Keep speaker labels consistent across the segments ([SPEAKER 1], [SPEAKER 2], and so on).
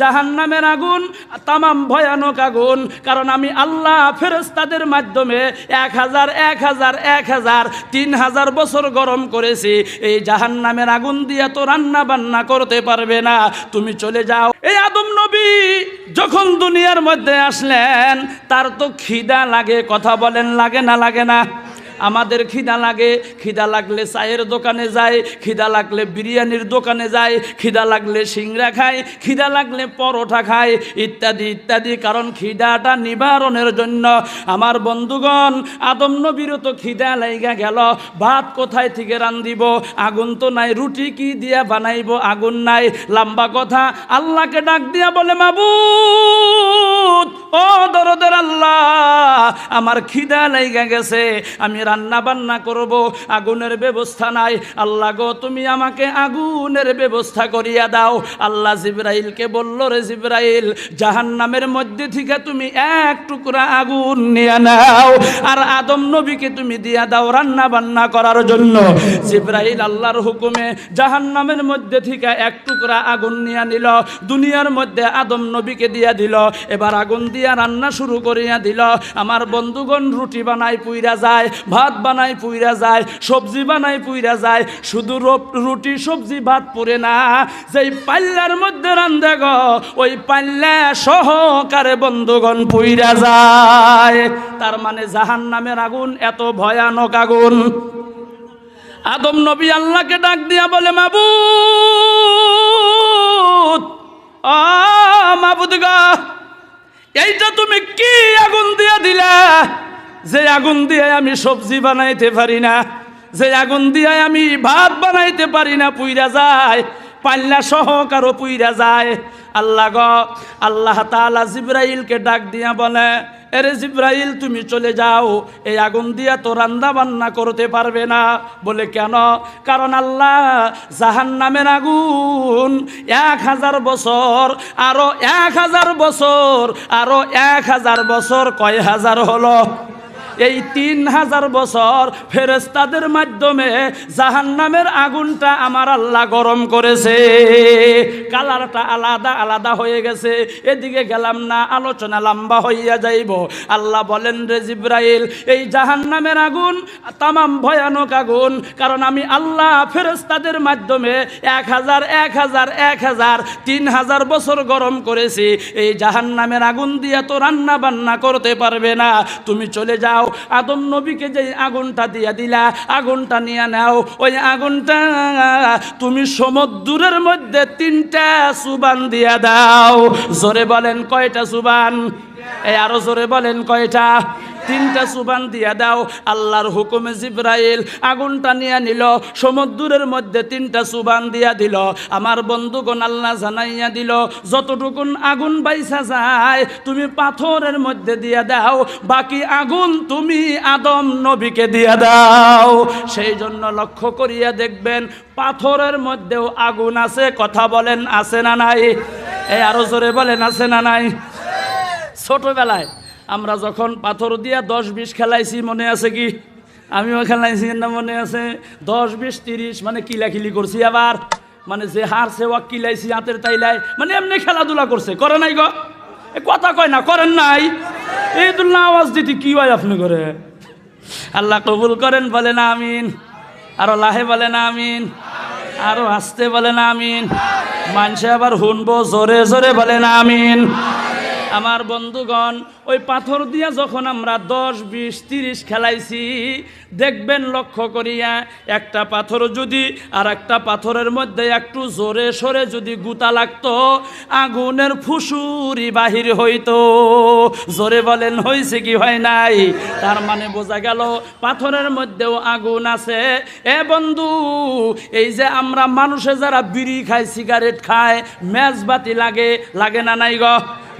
[SPEAKER 1] জাহান নামের আগুন, তামাম ভয়ানক আগুন। কারণ আমি আল্লাহ ফেরেস্তাদের মাধ্যমে এক হাজার এক হাজার এক হাজার, তিন হাজার বছর গরম করেছি। এই জাহান নামের আগুন দিয়ে তো রান্না বান্না করতে পারবে না। তুমি চলে যাও। এই আদম নবী যখন দুনিয়ার মধ্যে আসলেন, তার তো খিদা লাগে, কথা বলেন, লাগে না লাগে না। আমাদের খিদা লাগে, খিদা লাগলে চায়ের দোকানে যায়, খিদা লাগলে বিরিয়ানির দোকানে যায়, খিদা লাগলে সিংড়া খায়, খিদা লাগলে পরোটা খায়, ইত্যাদি ইত্যাদি। কারণ খিদাটা নিবারণের জন্য। আমার বন্ধুগণ, আদম নবীরও তো খিদা লাইগা গেল। ভাত কোথায় থেকে রান্ধিব? আগুন তো নাই, রুটি কি দিয়া বানাইব? আগুন নাই, লম্বা কথা। আল্লাহকে ডাক দিয়া বলে, মাবুদ, ও দরদের আল্লাহ, আমার খিদা লাইগা গেছে। আমি রান্না বান্না করব, আগুনের ব্যবস্থা নাই। আল্লাহ গো, তুমি আমাকে আগুনের ব্যবস্থা করিয়া দাও। আল্লাহ জিব্রাইলকে বলল, রে জিব্রাইল, জাহান্নামের মধ্যে থেকে তুমি এক টুকরা আগুন নিয়ে নাও আর আদম নবীকে তুমি দিয়া দাও রান্না বান্না করার জন্য। জিব্রাইল আল্লাহর হুকুমে জাহান্নামের মধ্যে থেকে এক টুকরা আগুন নিয়ে নিল, দুনিয়ার মধ্যে আদম নবীকে দিয়া দিল। এবার আগুন দিয়া রান্না শুরু করিয়া দিল। আমার বন্ধুগণ, রুটি বানাই পুইরা যায় ভাত বানাই পুইরা যায়, সবজি বানাই পুইরা যায়, শুধু রুটি, সবজি, ভাত পুরে না। যেই পাল্লার মধ্যে রান্ধে গো, ওই পাল্লা সহকারে বন্ধুগণ পুইরা যায়। তার মানে জাহান নামের আগুন এত ভয়ানক আগুন। আদম নবী আল্লাহকে ডাক দিয়া বলে মাবু মাবুদ গা, এইটা তুমি কি আগুন দিয়া দিলা? যে আগুন দিয়ে আমি সবজি বানাইতে পারি না, যে আগুন দিয়ে আমি ভাত বানাইতে পারি না, পুইরা যায়, পাল্লা সহ কারও পুইরা যায়। আল্লাহ গ, আল্লাহ তালা জিব্রাইলকে ডাক দিয়া বলে, এরে জিব্রাইল, তুমি চলে যাও, এই আগুন দিয়া তো রান্না বান্না করতে পারবে না। বলে, কেন? কারণ আল্লাহ জাহান নামের আগুন এক হাজার বছর, আরও এক হাজার বছর, আরও এক হাজার বছর কয় হাজার হলো? এই তিন হাজার বছর ফেরেস্তাদের মাধ্যমে জাহান্নামের আগুনটা আমার আল্লাহ গরম করেছে। কালারটা আলাদা আলাদা হয়ে গেছে। এদিকে গেলাম না, আলোচনা লম্বা হইয়া যাইব। আল্লাহ বলেন, রে জিব্রাইল, এই জাহান্নামের আগুন তামাম ভয়ানক আগুন। কারণ আমি আল্লাহ ফেরেস্তাদের মাধ্যমে এক হাজার এক হাজার এক হাজার, তিন হাজার বছর গরম করেছি। এই জাহান্নামের আগুন দিয়ে তো রান্না বান্না করতে পারবে না। তুমি চলে যাও আদম নবীকে যে আগুনটা দিয়া দিলা, আগুনটা নিয়ে নাও। ওই আগুনটা তুমি সমুদ্রের মধ্যে তিনটা সুবান দিয়া দাও। জোরে বলেন কয়টা সুবান? এই আরও জোরে বলেন কয়টা? তিনটা সুবান দিয়া দাও, আল্লাহর হুকুমে জিব্রাইল আগুনটা নিয়ে নিল, সমুদ্রের মধ্যে তিনটা সুবান দিয়া দিল, আমার বন্ধুগণ আল্লাহ জানাইয়া দিল, যতটুকুন আগুন বাইসা যায়, তুমি পাথরের মধ্যে দিয়া দাও, বাকি আগুন তুমি আদম নবীকে দিয়া দাও। সেই জন্য লক্ষ্য করিয়া দেখবেন, পাথরের মধ্যেও আগুন আছে, কথা বলেন, আছে না নাই? এই আরও জোরে বলেন, আছে না নাই? ছোটবেলায় আমরা যখন পাথর দিয়া দশ বিশ খেলাইছি, মনে আছে কি? আমিও খেলাইছি না, মনে আছে। দশ বিশ তিরিশ মানে কিলাকিলি করছি আবার। মানে যে হারছে ওয়া কিলাইছি, হাতের তাইলাই মানে এমনি খেলাধুলা করছে। করে নাই গো? কথা কয় না, করেন নাই? এই দুল্লা আওয়াজ দিতে কি হয় আপনি করে? আল্লাহ কবুল করেন, বলেন আমিন। আরও লাহে বলেন আমিন। আরও আসতে বলেন আমিন। মানুষে আবার শুনব জোরে জোরে বলেন আমিন। আমার বন্ধুগণ, ওই পাথর দিয়া যখন আমরা দশ, বিশ, তিরিশ খেলাইছি, দেখবেন লক্ষ্য করিয়া একটা পাথর যদি আর একটা পাথরের মধ্যে একটু জোরে সরে যদি গুতা লাগতো, আগুনের ফুসুরি বাহির হইতো। জোরে বলেন হয়েছে কি হয় নাই? তার মানে বোঝা গেল, পাথরের মধ্যেও আগুন আছে। এ বন্ধু, এই যে আমরা মানুষে যারা বিড়ি খায়, সিগারেট খায়, মেজবাতি লাগে লাগে না নাই গ?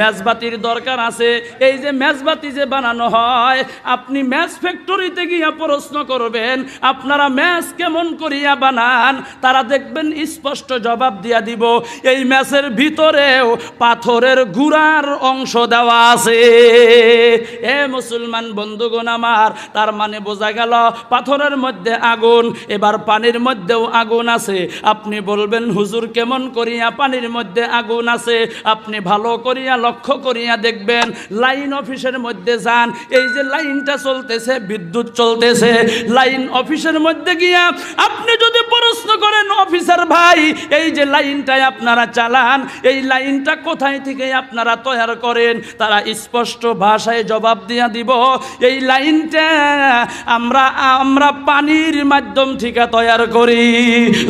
[SPEAKER 1] মেজবাতির দরকার আছে। এই যে মেজবাতি যে বানানো হয়, আপনি ম্যাচ ফ্যাক্টরিতে গিয়া প্রশ্ন করবেন, আপনারা ম্যাচ কেমন করিয়া বানান? তারা দেখবেন স্পষ্ট জবাব দিয়া দিব। এই ম্যাচের ভিতরেও পাথরের গুড়ার অংশ দেওয়া আছে। এ মুসলমান বন্ধুগণ আমার, তার মানে বোঝা গেল, পাথরের মধ্যে আগুন, এবার পানির মধ্যেও আগুন আছে। আপনি বলবেন, হুজুর, কেমন করিয়া পানির মধ্যে আগুন আছে? আপনি ভালো করিয়া লক্ষ্য করিয়া দেখবেন, লাইন অফিসের মধ্যে যান। এই যে লাইনটা চলতেছে, বিদ্যুৎ চলতেছে, লাইন অফিসের মধ্যে গিয়া আপনি যদি প্রশ্ন করেন, অফিসার ভাই, এই যে লাইনটাই আপনারা চালান, এই লাইনটা কোথায় থেকে আপনারা তৈরি করেন? তারা স্পষ্ট ভাষায় জবাব দিয়া দিব, এই লাইনটা আমরা আমরা পানির মাধ্যম থেকে তৈরি করি।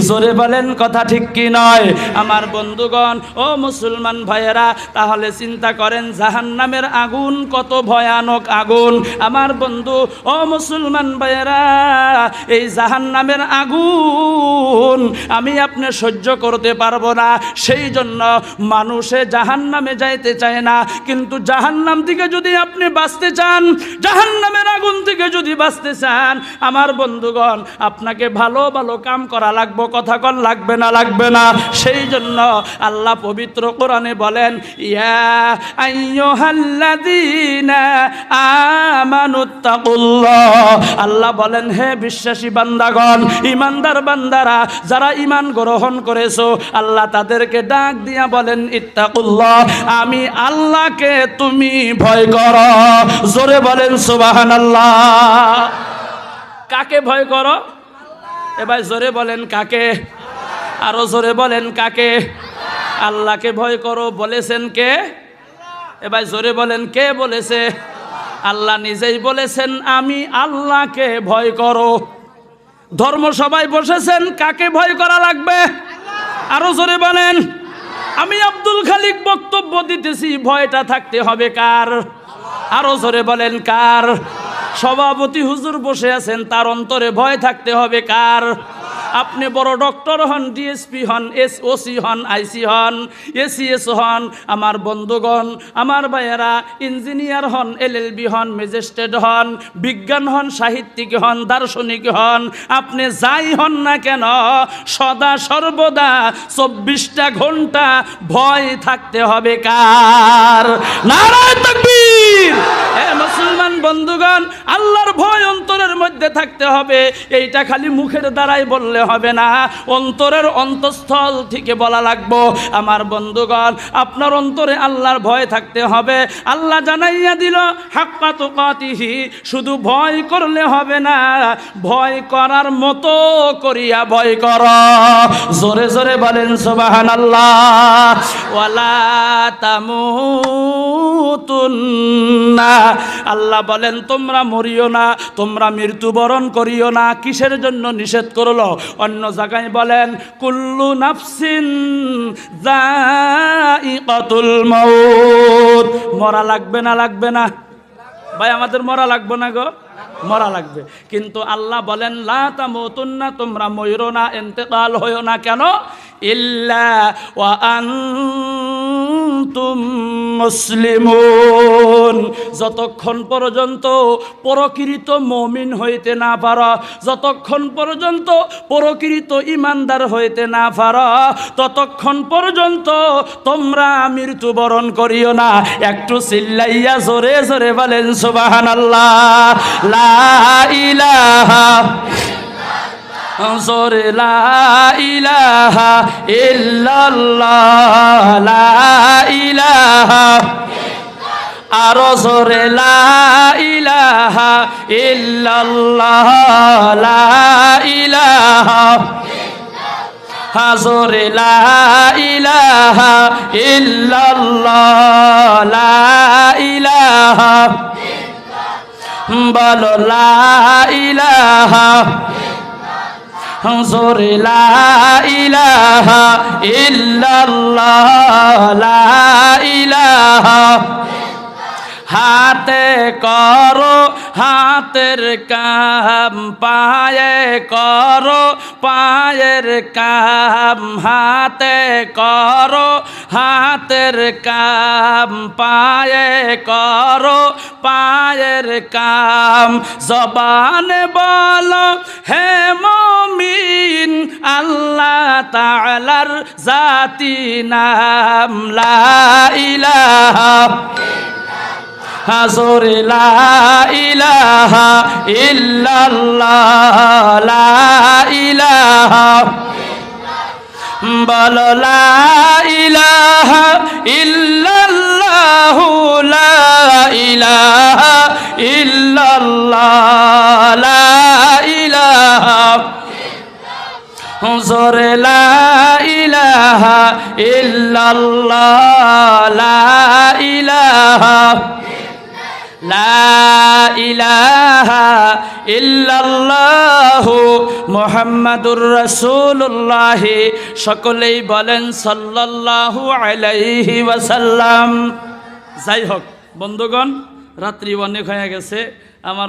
[SPEAKER 1] জোরে বলেন, কথা ঠিক কি নয়? আমার বন্ধুগণ, ও মুসলমান ভাইয়েরা, তাহলে চিন্তা করেন, জাহান্নামের আগুন কত ভয়ানক আগুন। আমার বন্ধু, ও মুসলমান ভাইয়েরা, এই জাহান্নামের আগুন আমি আপনি সহ্য করতে পারব না। সেই জন্য মানুষে জাহান্নামে যাইতে চায় না। কিন্তু জাহান্নাম থেকে যদি আপনি বাঁচতে চান, জাহান্নামের আগুন থেকে যদি বাঁচতে চান, আমার বন্ধুগণ, আপনাকে ভালো ভালো কাম করা লাগবো, কথা কন, লাগবে না লাগবে না। সেই জন্য আল্লাহ পবিত্র কোরআনে বলেন, ইয়া আল্লাহ বলেন, হে বিশ্বাসী বান্দাগণ, ইমানদার বান্দারা, যারা ইমান গ্রহণ করেছ, আল্লাহ তাদেরকে ডাক দিয়া বলেন, ইত্তাকুল্লাহ, আমি আল্লাহকে তুমি ভয় করো। জোরে বলেন, সুবহানাল্লাহ। কাকে ভয় করো? এবার জোরে বলেন, কাকে? আরও জোরে বলেন, কাকে? আল্লাহকে ভয় করো, বলেছেন কে? এবার জোরে বলেন, কে বলেছে? আল্লাহ নিজেই বলেছেন, আমি আল্লাহকে ভয় করো। ধর্ম সবাই বসেছেন, কাকে ভয় করা লাগবে? আরও জোরে বলেন, আমি আব্দুল খালিক বক্তব্য দিতেছি, ভয়টা থাকতে হবে কার? আরও জোরে বলেন, কার? সভাপতি হুজুর বসে আছেন, তার অন্তরে ভয় থাকতে হবে কার? আপনি বড় ডক্টর হন, ডিএসপি হন, এস ওসি হন আইসি হন এসিএস হন, আমার বন্ধুগণ, আমার ভাইয়েরা, ইঞ্জিনিয়ার হন এলএলবি হন, ম্যাজিস্ট্রেট হন, বিজ্ঞান হন, সাহিত্যিক হন, দার্শনিক হন, আপনি যাই হন না কেন, সদা সর্বদা চব্বিশটা ঘণ্টা ভয় থাকতে হবে কার? নারায় তকবীর! মুসলমান বন্ধুগণ, আল্লাহর ভয় অন্তরের মধ্যে থাকতে হবে, এইটা খালি মুখের দ্বারাই বললে হবে না। অন্তরের অন্তঃস্থল থেকে বলা লাগবো, আমার বন্ধুগণ, আপনার অন্তরে আল্লাহর ভয় থাকতে হবে। আল্লাহ জানাইয়া দিল, হাক্কা তো কাতিহি শুধু ভয় করলে হবে না, ভয় করার মতো করিয়া ভয় কর। জোরে জোরে বলেন সুবাহান আল্লাহ ওয়ালা তামুতুন্না। আল্লাহ বলেন, তোমরা মরিও না, তোমরা মৃত্যুবরণ করিও না, কিসের জন্য নিষেধ করল? অন্য জায়গায় বলেন, কুল্লু নাফসিন যাইকাতুল মাউত। মরা লাগবে না লাগবে না? ভাই, আমাদের মরা লাগবে না গো? মরা লাগবে। কিন্তু আল্লাহ বলেন, লা তামুতুন্না, তোমরা ময়ূর না এতেকাল হইও না কেন? ইল্লা ওয়া আনতুম মুসলিমুন। যতক্ষণ পর্যন্ত পরকৃত মমিন হইতে না পার, যতক্ষণ পর্যন্ত পরকৃত ইমানদার হইতে না পার, ততক্ষণ পর্যন্ত তোমরা মৃত্যুবরণ করিও না। একটু চিল্লাইয়া জোরে জোরে বলেন, সুবহানাল্লাহ। লা ইলাহা জোরে লা ইলাহা ইল্লাল্লাহ, লা ইলাহা আরও জোরে ইলাহা ইল্লাল্লাহ, লা ইলাহা হাজরে লা ইলাহা ইল্লাল্লাহ, লা ইলাহা বলো লা ইলাহা জোরে লা ইলাহা ইল্লাল্লাহ, লা হাতে করো, হাতের কাম, পায়ে করো, পায়ের কাম, হাতে করো, হাতের কাম, পায়ে করো, পায়ের কাম। জবানে বলো, হে মমিন আল্লাহ তাআলার জাতি নাম লা ইলাহা হাজর লা ইলাহা ইল্লাল্লাহ লা ইলাহা বল লা ইলাহা লা লা ইলাহা ইল্লাল্লাহ সকলেই বলেন সাল্লাল্লাহু আলাইহি ওয়াসাল্লাম। যাই হোক, বন্ধুগণ, রাত্রি অনেক হয়ে গেছে, আমার